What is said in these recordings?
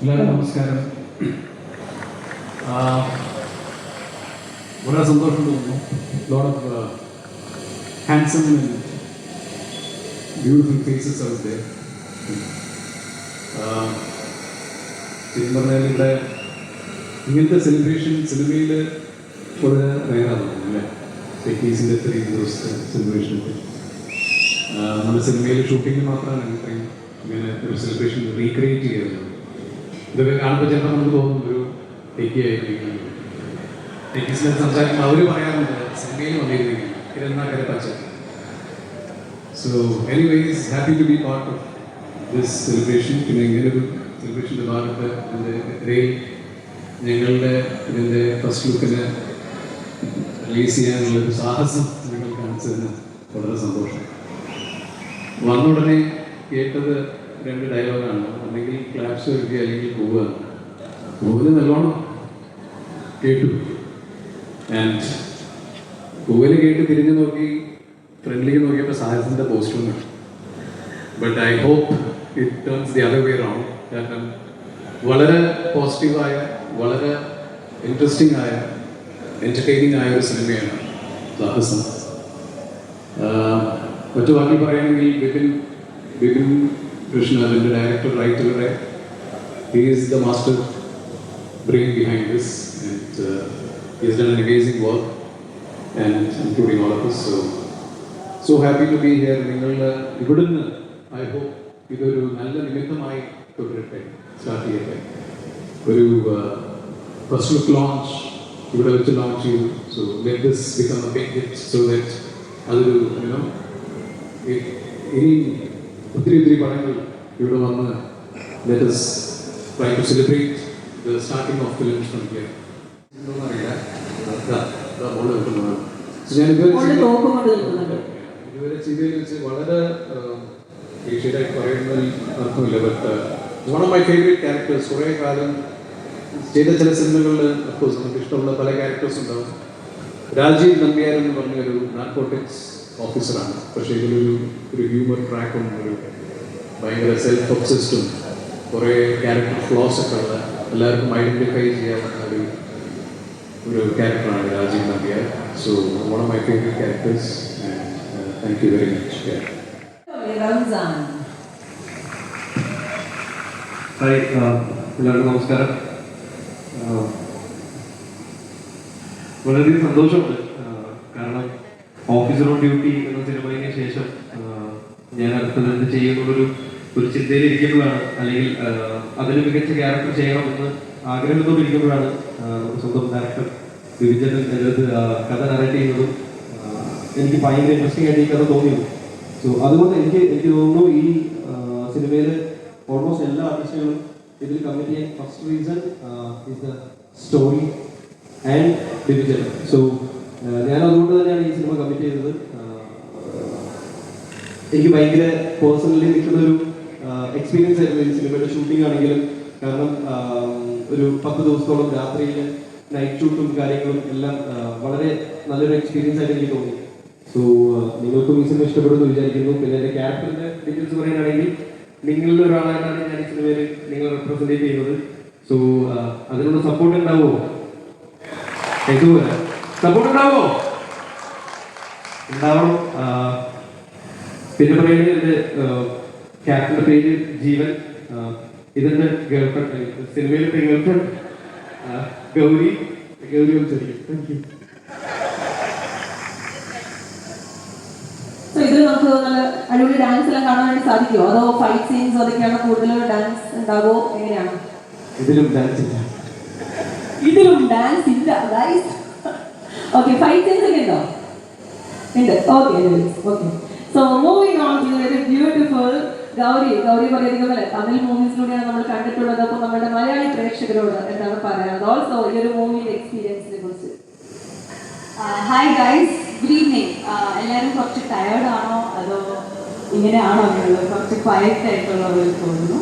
എല്ലാവർക്കും നമസ്കാരം. വളരെ സന്തോഷം തോന്നുന്നു. Load of handsome beautiful faces ദേ ശരിക്കും പറഞ്ഞാൽ ഇവിടെ ഇങ്ങനത്തെ സെലിബ്രേഷൻ സിനിമയിൽ വളരെ റയറാണ് അല്ലേ? എയ്റ്റീസിന്റെ ഇത്രയും ദിവസത്തെ സെലിബ്രേഷനൊക്കെ നമ്മുടെ സിനിമയിൽ ഷൂട്ടിംഗ് മാത്രമാണ് ഇത്രയും ഇങ്ങനെ ഒരു സെലിബ്രേഷൻ റീക്രിയേറ്റ് ചെയ്യുന്നത് ഇതൊക്കെ കാണുമ്പോൾ ചിലപ്പോൾ നമുക്ക് തോന്നും ഒരു ആയിരിക്കും. ടേക്കീസിനെ സംസാരിക്കുമ്പോൾ അവർ പറയാറുണ്ട് സിനിമയിൽ വന്നിരുന്നെങ്കിൽ ഇതെന്നാ കരെ പച്ച. So anyways happy to be part of this celebration പിന്നെ ഒരു സെലിബ്രേഷന്റെ ഭാഗത്ത് എന്റെ ഇത്രയും ഞങ്ങളുടെ ഇതിന്റെ ഫസ്റ്റ് ലുക്കിന് റിലീസ് ചെയ്യാനുള്ള ഒരു സാഹസം നിങ്ങൾ കാണിച്ചതിന് വളരെ സന്തോഷം. വന്നുടനെ കേട്ടത് രണ്ട് ഡയലോഗാണ് അല്ലെങ്കിൽ ക്ലാപ്സ് വരിക അല്ലെങ്കിൽ പോവുക പോവൽ നല്ലോണം കേട്ടു. ആൻഡ് പോവൽ കേട്ട് തിരിഞ്ഞു നോക്കി ഫ്രണ്ട്ലിക്ക് നോക്കിയപ്പോൾ സാഹസിന്റെ പോസ്റ്റും കണ്ടു but I hope it turns the other way round കാരണം വളരെ പോസിറ്റീവായ വളരെ ഇൻട്രസ്റ്റിംഗ് ആയ എന്റർടൈനിങ് ആയ ഒരു സിനിമയാണ് സാഹസം. മറ്റു ബാക്കി പറയുകയാണെങ്കിൽ ബിപിൻ ബിപിൻ കൃഷ്ണ അതിൻ്റെ director റൈറ്ററുടെ he is the master brain behind this and he has done an amazing work and including all of us so so happy to be here നിങ്ങളുടെ ഇവിടുന്ന് ഐ ഹോപ്പ് ഇതൊരു നല്ല നിമിത്തമായി തുടരട്ടെ സ്റ്റാർട്ട് ചെയ്യട്ടെ ഒരു ഫസ്റ്റ് ലുക്ക് ലോഞ്ച് ഇവിടെ വെച്ച് ലോഞ്ച് ചെയ്തു so let this become a big hit so that അതൊരു യുനോ ഇനി ഒത്തിരി ഒത്തിരി പടങ്ങൾ ഇവിടെ വന്ന് let us starting of films from here അറിയില്ല ബോൾ വെക്കുന്നതാണ് ഞാൻ ഇതുവരെ ചെയ്തതിൽ വെച്ച് വളരെ ക്ലീഷേഡായിട്ട് പറയുന്നതിൽ അർത്ഥമില്ല but one of my favourite characters കുറേ കാലം ചെയ്ത ചില സിനിമകളിൽ അഫ്കോഴ്സ് നമുക്ക് ഇഷ്ടമുള്ള പല ക്യാരക്ടേഴ്സ് ഉണ്ടാവും. രാജീവ് നമ്പ്യാർ എന്ന് പറഞ്ഞ നാർക്കോട്ടിക്സ് ഓഫീസറാണ് പക്ഷേ ഇതിലൊരു ഒരു ഹ്യൂമർ ട്രാക്കും ഒരു ഭയങ്കര സെൽഫ് ഒബ്സസ്റ്റും കുറേ ക്യാരക്ടർ ഫ്ലോസ് ഒക്കെ ഉള്ള എല്ലാവർക്കും ഐഡന്റിഫൈ ചെയ്യാവുന്ന ഒരു ഒരു ക്യാരക്ടറാണ് Rajeev Nambiar. So one of my favourite characters thank you very much Ramzan hi ആ, എല്ലാവർക്കും നമസ്കാരം. ആ, വളരെയധികം സന്തോഷമുണ്ട്. ആ, കാരണം ഓഫീസർ ഓൺ ഡ്യൂട്ടി എന്ന സിനിമയ്ക്ക് ശേഷം ഞാൻ അടുത്തത് എന്ത് ചെയ്യുന്നുള്ളൊരു ഒരു ചിന്തയിൽ അല്ലെങ്കിൽ അതിന് മികച്ച ക്യാരക്ടർ ചെയ്യണമെന്ന് ആഗ്രഹിച്ചുകൊണ്ടിരിക്കുമ്പോഴാണ് സ്വന്തം ഡയറക്ടർ വിവിജൻ എന്നത് കഥ നറേറ്റ് ചെയ്യുന്നതും എനിക്ക് ഭയങ്കര ഇൻട്രസ്റ്റിംഗ് ആയിട്ട് ഈ കഥ തോന്നിയത്. സോ അതുകൊണ്ട് എനിക്ക് എനിക്ക് തോന്നുന്നു ഈ സിനിമയിൽ ഓൾമോസ്റ്റ് എല്ലാ ആർട്ടിസ്റ്റുകളും ഇതിൽ കമ്മിറ്റ് ചെയ്യാൻ first reason is the story and division so ഞാൻ അതുകൊണ്ട് തന്നെയാണ് ഈ സിനിമ കമ്മിറ്റ് ചെയ്തത്. എനിക്ക് ഭയങ്കര പേഴ്സണലി നിൽക്കുന്ന ഒരു എക്സ്പീരിയൻസ് ആയിരുന്നു ഈ സിനിമയുടെ ഷൂട്ടിംഗ് ആണെങ്കിലും. കാരണം ഒരു പത്ത് ദിവസത്തോളം രാത്രിയിൽ നൈറ്റ് ഷൂട്ടും കാര്യങ്ങളും എല്ലാം വളരെ നല്ലൊരു എക്സ്പീരിയൻസ് ആയിട്ട് എനിക്ക് തോന്നി. സോ നിങ്ങൾക്കും ഈ സിനിമ ഇഷ്ടപ്പെടുന്നു വിചാരിക്കുന്നു. പിന്നെ എന്റെ ക്യാരക്ടറിന്റെ ഡീറ്റെയിൽസ് പറയാനാണെങ്കിൽ നിങ്ങളിൽ ഒരാളായിട്ടാണ് ഞാൻ ഈ സിനിമയിൽ നിങ്ങൾ റെപ്രസെന്റ് ചെയ്യുന്നത്. സോ അതിനുള്ള സപ്പോർട്ട് ഉണ്ടാവുമോ? സപ്പോർട്ട് ഉണ്ടാവോ. ഉണ്ടാവണം പിന്നെ പറയുന്നത് എന്റെ ക്യാപ്റ്റന്റെ പേര് ജീവൻ. ഇതെന്റെ ഗേൾഫ്രണ്ട് സിനിമയിലെ ഗേൾഫ്രണ്ട് ഗൗരി. ഗൗരി വിളിച്ചിരിക്കും താങ്ക് യു നമുക്ക് നല്ല അടിപൊളി ഡാൻസ് എല്ലാം കാണാൻ വേണ്ടി സാധിക്കുമോ അതോ ഫൈറ്റ് സീൻസ് അതൊക്കെയാണ് കൂടുതൽ ഡാൻസ് ഉണ്ടാകുമോ എങ്ങനെയാണ്? ഇതിലും ഡാൻസ് ഇല്ല. ഇതിലും ഡാൻസ് ഇല്ല ഗൈസ് ഓക്കെ ഫൈറ്റ് സീൻസ് ഒക്കെ ഉണ്ടോ ഉണ്ട് okay okay so moving on to beautiful Gauri. Gauri പറയുന്നത് പോലെ തമിഴ് മൂവീസിലൂടെയാണ് നമ്മൾ കണ്ടിട്ടുള്ളത്. അപ്പോൾ നമ്മുടെ മലയാളി പ്രേക്ഷകരോട് എന്താണ് പറയാനുള്ളത്? ഓൾസോ ഈ ഒരു മൂവിയുടെ എക്സ്പീരിയൻസിനെ കുറിച്ച്. ഹായ് ഗൈസ് ഗുഡ് ഈവനിങ് എല്ലാവരും കുറച്ച് ടയേർഡ് ആണോ? അതോ ഇങ്ങനെയാണോ എന്നുള്ളത് കുറച്ച് ക്വയറ്റ് ആയിട്ടുള്ള ഒരു തോന്നുന്നു.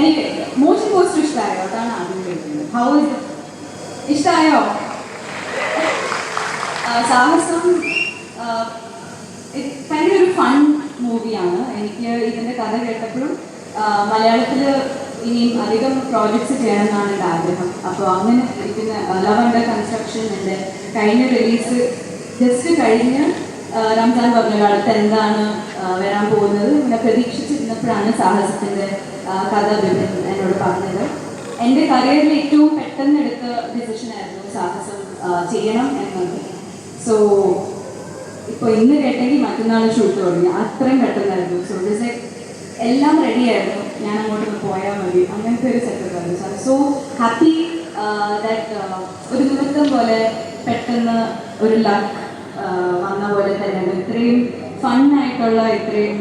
എനിക്ക് മോശം പോസ്റ്റ് ഇഷ്ടമായോ? അതാണ് ആദ്യം കേൾക്കുന്നത്. ഹൗ ഇസ് ഇഷ്ടമായോ? സാഹസം തന്നെ ഒരു ഫൺ മൂവിയാണ് എനിക്ക് ഇതിന്റെ കഥ കേട്ടപ്പോഴും മലയാളത്തിൽ ഇനിയും അധികം പ്രോജക്ട്സ് ചെയ്യണമെന്നാണ് എന്റെ ആഗ്രഹം. അപ്പോൾ അങ്ങനെ ഇരിക്കുന്ന ലവ് അണ്ടർ കൺസ്ട്രക്ഷൻ എന്റെ കഴിഞ്ഞ റിലീസ് ജസ്റ്റ് കഴിഞ്ഞ് റംസാൻ പറഞ്ഞ അടുത്ത് എന്താണ് വരാൻ പോകുന്നത് ഇങ്ങനെ പ്രതീക്ഷിച്ചിരുന്നപ്പോഴാണ് സാഹസത്തിന്റെ കഥ ബിപിൻ എന്നോട് പറഞ്ഞത്. എന്റെ കരിയറിൽ ഏറ്റവും പെട്ടെന്ന് എടുത്ത ഡിസിഷൻ ആയിരുന്നു സാഹസം ചെയ്യണം എന്നത്. സോ ഇപ്പോൾ ഇന്ന് കേട്ടെങ്കിൽ മറ്റന്നാൾ ഷൂട്ട് തുടങ്ങി. അത്രയും പെട്ടെന്നായിരുന്നു. സോ ദിസ് എല്ലാം റെഡി ആയിരുന്നു. ഞാൻ അങ്ങോട്ടൊന്ന് പോയാൽ മതി. അങ്ങനത്തെ ഒരു സെറ്റപ്പ് ആയിരുന്നു. സാർ സോ ഹാപ്പി ദാറ്റ് ഒരു നിമിത്തം പോലെ പെട്ടെന്ന് ഒരു ലക്ക് വന്ന പോലെ തന്നെയാണ്. ഇത്രയും ഫണ്ണായിട്ടുള്ള ഇത്രയും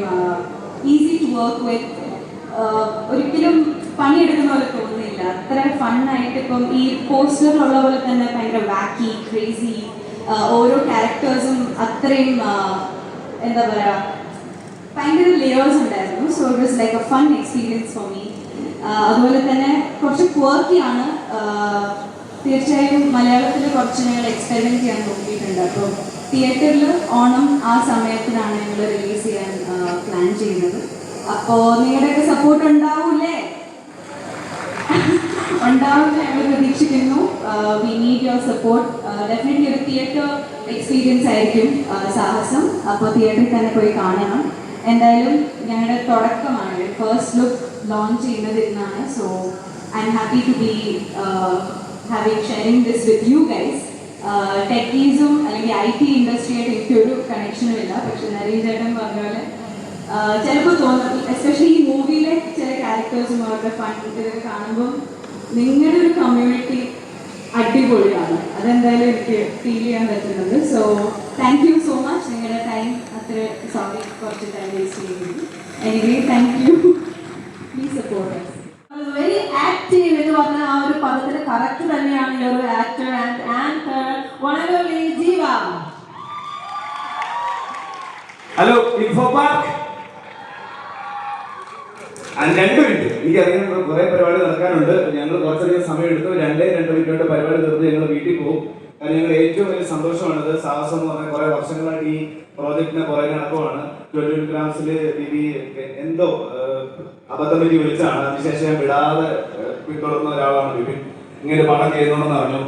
ഈസി ടു വർക്ക് വിത്ത് ഒരിക്കലും പണിയെടുക്കുന്ന പോലെ തോന്നുന്നില്ല. അത്ര ഫണ്ണായിട്ട് ഇപ്പം ഈ പോസ്റ്ററിലുള്ള പോലെ തന്നെ ഭയങ്കര വാക്കി ക്രേസി ഓരോ ക്യാരക്ടേഴ്സും അത്രയും എന്താ പറയുക ഭയങ്കര ലേയേഴ്സ് ഉണ്ടായിരുന്നു. So it was like a fun experience for me അതുപോലെ തന്നെ കുറച്ച് ക്വർക്കിയാണ് തീർച്ചയായും മലയാളത്തിൽ കുറച്ച് ഞങ്ങൾ എക്സ്പെരിമെന്റ് ചെയ്യാൻ നോക്കിയിട്ടുണ്ട്. അപ്പോൾ തിയേറ്ററിൽ ഓണം ആ സമയത്തിനാണ് ഞങ്ങൾ റിലീസ് ചെയ്യാൻ പ്ലാൻ ചെയ്യുന്നത്. അപ്പോൾ നിങ്ങളുടെയൊക്കെ സപ്പോർട്ട് ഉണ്ടാവൂലേ ഉണ്ടാവുമെന്ന് ഞങ്ങൾ പ്രതീക്ഷിക്കുന്നു. We need your support definitely ഒരു തിയേറ്റർ എക്സ്പീരിയൻസ് ആയിരിക്കും സാഹസം. അപ്പോൾ തിയേറ്ററിൽ തന്നെ പോയി കാണണം. എന്തായാലും ഞങ്ങളുടെ തുടക്കമാണ്. ഫസ്റ്റ് ലുക്ക് ലോഞ്ച് ചെയ്യുന്നത് ഇന്നാണ്. So I'm happy to be having sharing this with you guys ടെക്കീസും അല്ലെങ്കിൽ ഐ ടി ഇൻഡസ്ട്രിയായിട്ട് എനിക്കൊരു കണക്ഷനും ഇല്ല. പക്ഷെ നരീൻ ചേട്ടൻ പറഞ്ഞ പോലെ ചിലപ്പോൾ തോന്നും എസ്പെഷ്യലി ഈ മൂവിയിലെ ചില ക്യാരക്ടേഴ്സും അവരുടെ ഫണ്ട് കാണുമ്പോൾ നിങ്ങളുടെ ഒരു കമ്മ്യൂണിറ്റി അടിപൊളിയാണ്. അതെന്തായാലും എനിക്ക് ഫീൽ ചെയ്യാൻ പറ്റുന്നുണ്ട്. So thank you so much നിങ്ങളുടെ ടൈം അത്ര സോറി കുറച്ച് ടൈം വേസ്റ്റ് ചെയ്യുന്നു anyway thank you please support very active എന്ന് പറഞ്ഞ ആ ഒരു പദത്തിന് കറക്റ്റ് തന്നെയാണ് ഈ ഒരു ആക്ടർ ആൻഡ് ആൻഡ് വളരെ ജീവ. ഹലോ ഇൻഫോ പാർക്ക് രണ്ട് മിനിറ്റ് എനിക്കറിയാം കുറെ പരിപാടി നടക്കാനുണ്ട്. ഞങ്ങൾ കുറച്ചധികം സമയം എടുത്തു രണ്ടേ രണ്ട് മിനിറ്റ് പരിപാടി തീർത്ത് ഞങ്ങൾ വീട്ടിൽ പോകും. കാരണം ഞങ്ങൾ ഏറ്റവും വലിയ സന്തോഷമാണിത്. സാഹസം എന്ന് പറഞ്ഞാൽ കുറെ വർഷങ്ങളായിട്ട് ഈ പ്രോജക്റ്റിനെ കുറെ നടക്കുവാണ്. ട്വന്റി ഗ്രാംസിൽ ബിബി എന്തോ അബദ്ധം പറ്റി വിളിച്ചാണ്. അതിനുശേഷം ഞാൻ വിടാതെ പിന്തുടർന്ന ഒരാളാണ് ബിബിൻ ഇങ്ങനെ പണം ചെയ്യുന്നുണ്ടെന്ന് പറഞ്ഞു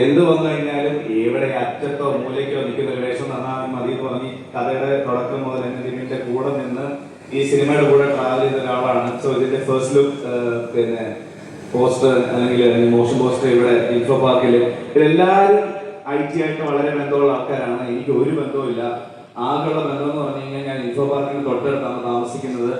എന്ത് വന്നു കഴിഞ്ഞാലും എവിടെ അറ്റത്തോ മൂലയ്ക്കോ നിൽക്കുന്ന ഒരു വേഷം നന്നായി മതി പറഞ്ഞ് കഥയുടെ തുടക്കം മുതൽ എന്നെ ബിബിന്റെ കൂടെ നിന്ന് ഈ സിനിമയുടെ കൂടെ ട്രാവൽ ചെയ്ത ഒരാളാണ്. സോ ഇതിന്റെ ഫസ്റ്റ് ലുക്ക് പിന്നെ പോസ്റ്റർ അല്ലെങ്കിൽ മോഷൻ പോസ്റ്റർ ഇവിടെ ഇൻഫോ പാർക്കിൽ ഇവരെല്ലാവരും ഐ ടി ആയിട്ട് വളരെ ബന്ധമുള്ള ആൾക്കാരാണ്. എനിക്ക് ഒരു ബന്ധവുമില്ല. ആകെയുള്ള ബന്ധം എന്ന് പറഞ്ഞു കഴിഞ്ഞാൽ ഞാൻ ഇൻഫോ പാർക്കിന് തൊട്ടടുത്താണ് താമസിക്കുന്നത്.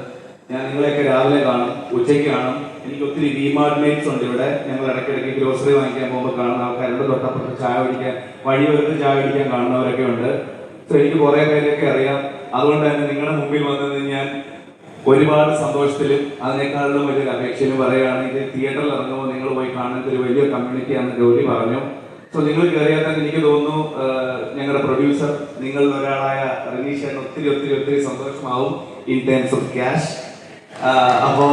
ഞാൻ നിങ്ങളെയൊക്കെ രാവിലെ കാണും ഉച്ചയ്ക്ക് കാണും. എനിക്ക് ഒത്തിരി ഡിമാർട്ട്മെന്റ്സ് ഉണ്ട് ഇവിടെ. ഞങ്ങൾ ഇടയ്ക്കിടയ്ക്ക് ഗ്രോസറി വാങ്ങിക്കാൻ പോകുമ്പോൾ കാണുന്ന ആൾക്കാരുണ്ട്. തൊട്ടപ്പുറത്ത് ചായ കുടിക്കാൻ വരുന്ന ചായ കുടിക്കാൻ കാണുന്നവരൊക്കെ ഉണ്ട്. എനിക്ക് കുറെ പേരെയൊക്കെ അറിയാം. അതുകൊണ്ട് തന്നെ നിങ്ങളുടെ മുമ്പിൽ വന്നത് ഞാൻ ഒരുപാട് സന്തോഷത്തിലും അതിനേക്കാളും വലിയൊരു അപേക്ഷയിലും പറയുകയാണെങ്കിൽ തിയേറ്ററിൽ ഇറങ്ങുമ്പോൾ നിങ്ങൾ പോയി കാണുന്ന ഒരു വലിയ കമ്മ്യൂണിറ്റി ആണ് ജോലി പറഞ്ഞു. സോ നിങ്ങൾ കയറിയാൽ തന്നെ എനിക്ക് തോന്നുന്നു ഞങ്ങളുടെ പ്രൊഡ്യൂസർ നിങ്ങളിൽ ഒരാളായ റനീഷൻ ഒത്തിരി ഒത്തിരി ഒത്തിരി സന്തോഷമാവും ഇൻ ടേംസ് ഓഫ് ക്യാഷ് അപ്പോ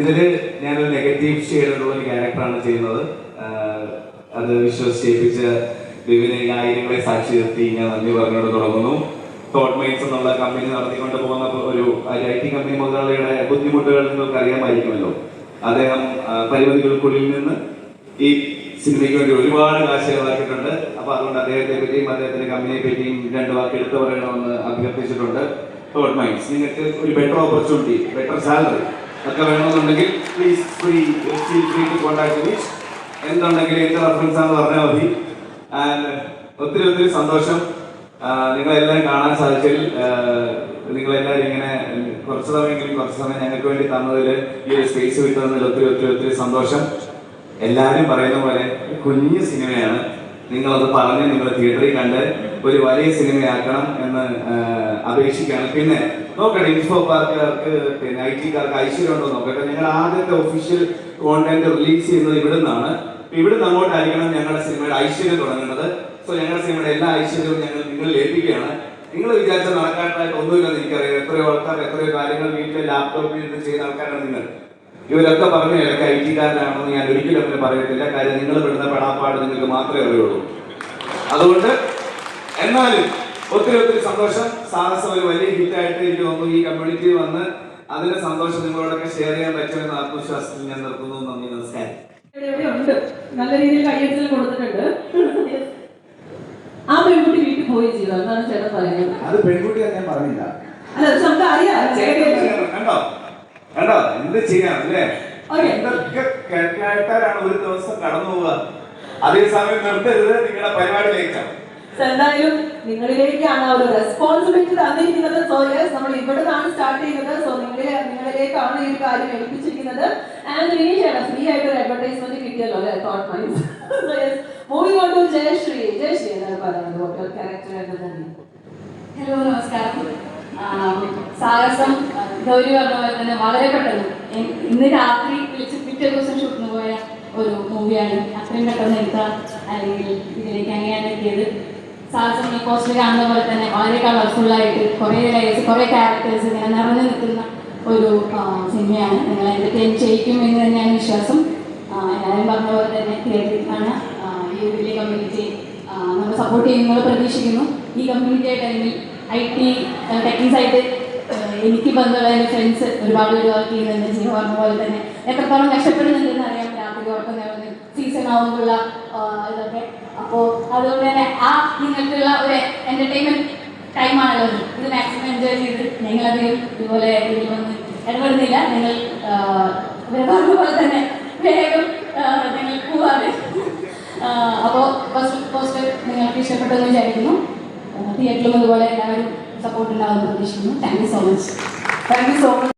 ഇതിൽ ഞാനൊരു നെഗറ്റീവ് ഷെയ്ഡിലുള്ള ഒരു ക്യാരക്ടറാണ് ചെയ്യുന്നത്. അത് വിശ്വസിച്ചേപ്പിച്ച വിവിധ ആയിരങ്ങളെ സാക്ഷി നിർത്തി ഞാൻ നന്ദി പറഞ്ഞുകൊണ്ട് തുടങ്ങുന്നു. തോട്ട് മൈൻസ് എന്നുള്ള കമ്പനി നടത്തിക്കൊണ്ട് പോകുന്ന ഒരു ഐ ടി കമ്പനി മുതലാളിയുടെ ബുദ്ധിമുട്ടുകൾ നിങ്ങൾക്ക് അറിയാമായിരിക്കുമല്ലോ. അദ്ദേഹം പരിമിതികൾക്കുള്ളിൽ നിന്ന് ഈ സിനിമയ്ക്ക് വേണ്ടി ഒരുപാട് കാശ് ചെലവാക്കിയിട്ടുണ്ട് അപ്പൊ അതുകൊണ്ട് അദ്ദേഹത്തെ പറ്റിയും അദ്ദേഹത്തിന്റെ കമ്പനിയെ പറ്റിയും രണ്ട് വാക്ക് എടുത്തു പറയണമെന്ന് അഭ്യർത്ഥിച്ചിട്ടുണ്ട്. തോട്ട് മൈൻസ് നിങ്ങൾക്ക് ഒരു ബെറ്റർ ഓപ്പർച്യൂണിറ്റി ബെറ്റർ സാലറി ഒക്കെ വേണമെന്നുണ്ടെങ്കിൽ please free free to contact me എന്തുണ്ടെങ്കിലും എന്ത് റെഫറൻസ് ആണെന്ന് പറഞ്ഞാൽ മതി. ആൻഡ് ഒത്തിരി ഒത്തിരി സന്തോഷം. നിങ്ങളെല്ലാം കാണാൻ സാധിച്ചതിൽ നിങ്ങളെല്ലാവരും ഇങ്ങനെ കുറച്ച് സമയമെങ്കിലും കുറച്ച് സമയം ഞങ്ങൾക്ക് വേണ്ടി തന്നതിൽ ഈ ഒരു സ്പേസ് വിട്ടതിൽ ഒത്തിരി ഒത്തിരി ഒത്തിരി സന്തോഷം. എല്ലാവരും പറയുന്ന പോലെ കുഞ്ഞു സിനിമയാണ്. നിങ്ങളത് പറഞ്ഞ് നിങ്ങൾ തിയേറ്ററിൽ കണ്ട് ഒരു വലിയ സിനിമയാക്കണം എന്ന് അപേക്ഷിക്കുകയാണ്. പിന്നെ നോക്കട്ടെ ഇൻഫോ പാർക്കുകാർക്ക് പിന്നെ ഐ ടിക്കാർക്ക് ഐശ്വര്യം ഉണ്ടോ നോക്കട്ടെ. ഞങ്ങൾ ആദ്യത്തെ ഒഫീഷ്യൽ കോണ്ടന്റ് റിലീസ് ചെയ്യുന്നത് ഇവിടെ നിന്നാണ് ഇവിടുന്ന് അങ്ങോട്ടായിരിക്കണം ഞങ്ങളുടെ സിനിമയുടെ ഐശ്വര്യം തുടങ്ങുന്നത് സോ ഞങ്ങളുടെ സിനിമയുടെ എല്ലാ ഐശ്വര്യവും ഞങ്ങൾ നിങ്ങളിൽ ഏൽപ്പിക്കുകയാണ്. നിങ്ങൾ വിചാരിച്ച നടക്കാനായിട്ട് ഒന്നുമില്ലെന്ന് എനിക്കറിയാം. എത്രയോ ആൾക്കാർ എത്രയോ കാര്യങ്ങൾ വീട്ടിലെ ലാപ്ടോപ്പിൽ ഇരുന്ന് ചെയ്യുന്ന ആൾക്കാരാണ് നിങ്ങൾ. ഇവരൊക്കെ പറഞ്ഞു ഇവരൊക്കെ ഐ ടിക്കാരനാണെന്ന് ഞാൻ ഒരിക്കലും അങ്ങനെ പറയത്തില്ല. കാര്യം നിങ്ങൾ പെടുന്ന പെടാപ്പാട് നിങ്ങൾക്ക് മാത്രമേ അറിയുള്ളൂ. അതുകൊണ്ട് എന്നാലും ഒത്തിരി ഒത്തിരി സന്തോഷം. സാഹസം ഒരു വലിയ ഹിറ്റായിട്ട് എനിക്ക് തോന്നുന്നു. ഈ കമ്മ്യൂണിറ്റിയിൽ വന്ന് അതിന്റെ സന്തോഷം നിങ്ങളോടൊക്കെ ഷെയർ ചെയ്യാൻ പറ്റുമെന്ന ആത്മവിശ്വാസത്തിൽ ഞാൻ നിർത്തുന്നു. നന്ദി നമസ്കാരം. ഉണ്ട്. നല്ല രീതിയിൽ കയ്യടിച്ചിൽ കൊടുത്തിട്ടുണ്ട്. ആ പെൺകുട്ടി വീട്ടിൽ പോയി ചെയ്തു. എന്നാണ് ചേട്ടൻ പറയുന്നത്? അത് പെൺകുട്ടി ഞാൻ പറഞ്ഞില്ല. അല്ല നമുക്ക് അറിയാം കണ്ടോ? കണ്ടോ? എന്ത് ചെയ്യാം അല്ലേ. എന്തൊക്കെ കേൾക്കാട്ടാണ് ഒരു ദിവസം കടന്നു പോവുക അതേസമയം നിർത്തരുത്. നിങ്ങളുടെ പരിപാടിയിലേക്കാണ് എന്തായാലും നിങ്ങളിലേക്കാണ് ആ ഒരു റെസ്പോൺസിബിലിറ്റി തന്നിരിക്കുന്നത്. സോ യെസ് നമ്മൾ ഇവിടെ നിന്നാണ് സ്റ്റാർട്ട് ചെയ്യുന്നത്. സോ നിങ്ങളെ നിങ്ങളിലേക്കാണ് ഈ കാര്യം ഏൽപ്പിച്ചിരിക്കുന്നത്. ആൻഡ് വിനീഷ് ഫ്രീ ആയിട്ട് ഒരു അഡ്വർടൈസ്മെന്റ് കിട്ടിയല്ലോ അല്ലെ? Thought mines so moving on to Jayashree Jayashree എന്നാണ് പറയുന്നത്. യുവർ ക്യാരക്ടർ ആൻഡ് തന്നെ ഹലോ നമസ്കാരം. സാഹസം ഗൗരി പറഞ്ഞ പോലെ തന്നെ വളരെ പെട്ടെന്ന്. ഇന്ന് രാത്രി വിളിച്ച് പിറ്റേ ദിവസം ഷൂട്ടിന് പോയ ഒരു മൂവിയാണ് അത്രയും പെട്ടെന്ന് എടുത്ത അല്ലെങ്കിൽ ഇതിലേക്ക് അങ്ങനെയാണ് എത്തിയത്? സാഹസം ഈ പോസ്റ്റർ കാണുന്ന പോലെ തന്നെ വളരെ കളർഫുൾ ആയിട്ട് കുറേ ലൈസ് കുറേ ക്യാരക്ടേഴ്സ് ഇങ്ങനെ നിറഞ്ഞു നിൽക്കുന്ന ഒരു സിനിമയാണ്. നിങ്ങൾ എന്റർടൈൻ ചെയ്യിക്കും എന്ന് തന്നെയാണ് വിശ്വാസം. ഞാനും പറഞ്ഞ പോലെ തന്നെ തിയേറ്ററിലാണ് ഈ വലിയ കമ്മ്യൂണിറ്റി നമ്മൾ സപ്പോർട്ട് ചെയ്യുന്നത് പ്രതീക്ഷിക്കുന്നു. ഈ കമ്മ്യൂണിറ്റി ആയിട്ട് ഐ ടി ടെക്നീസ് ആയിട്ട് എനിക്ക് ബന്ധമുള്ള എന്റെ ഫ്രണ്ട്സ് ഒരുപാട് പേര് വർക്ക് ചെയ്യുന്നുണ്ട്. ജിയോ പറഞ്ഞ പോലെ തന്നെ എത്രത്തോളം കഷ്ടപ്പെടുന്നുണ്ടെന്ന് അറിയാം രാത്രി ഉറക്കം സീസൺ ഇതൊക്കെ അപ്പോൾ അതുകൊണ്ട് തന്നെ ആ നിങ്ങൾക്കുള്ള ഒരു എന്റർടൈൻമെന്റ് ടൈമാണല്ലോ ഇത്. മാക്സിമം എൻജോയ് ചെയ്ത് നിങ്ങളധികം ഇതുപോലെ ഇടപെടുന്നില്ല. നിങ്ങൾ പോലെ തന്നെ വേഗം നിങ്ങൾ പോവാതെ അപ്പോൾ ഫസ്റ്റ് പോസ്റ്റർ നിങ്ങൾക്ക് ഇഷ്ടപ്പെട്ടെന്ന് വിചാരിക്കുന്നു. തിയേറ്ററിലും അതുപോലെ എല്ലാവരും സപ്പോർട്ട് ഉണ്ടാകുമെന്ന് പ്രതീക്ഷിക്കുന്നു. Thank you so much thank you so much